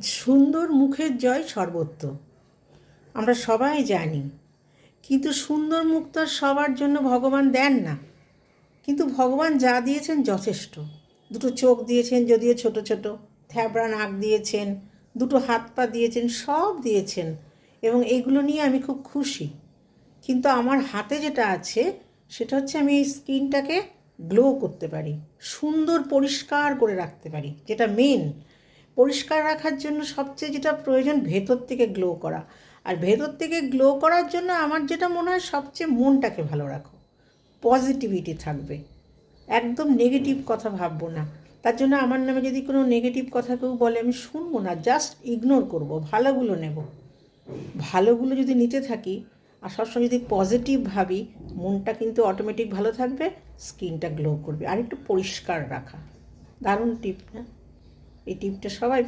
সুন্দর মুখের জয় সর্বত্র আমরা সবাই জানি, কিন্তু সুন্দর মুখ তো সবার জন্য ভগবান দেন না। কিন্তু ভগবান যা দিয়েছেন যথেষ্ট। দুটো চোখ দিয়েছেন যদিও ছোট ছোট, থ্যাবড়া নাক দিয়েছেন, দুটো হাত পা দিয়েছেন, সব দিয়েছেন, এবং এইগুলো নিয়ে আমি খুব খুশি। কিন্তু আমার হাতে যেটা আছে, সেটা হচ্ছে আমি এই স্কিনটাকে গ্লো করতে পারি, সুন্দর পরিষ্কার করে রাখতে পারি, যেটা মেন পরিষ্কার রাখার জন্য সবচেয়ে যেটা প্রয়োজন ভেতর থেকে গ্লো করা। আর ভেতর থেকে গ্লো করার জন্য আমার যেটা মনে হয় সবচেয়ে মনটাকে ভালো রাখো। পজিটিভিটি থাকবে। একদম নেগেটিভ কথা ভাববো না। তার জন্য আমার নামে যদি কোনো নেগেটিভ কথা কেউ বলে, আমি শুনব না জাস্ট ইগনোর করব, ভালোগুলো নেব। ভালোগুলো যদি নিতে থাকি, আর সবসময় যদি পজিটিভ ভাবি, মনটা কিন্তু অটোমেটিক ভালো থাকবে স্কিনটা গ্লো করবে। আর একটু পরিষ্কার রাখা। দারুণ টিপ না এই টিপটা সবাই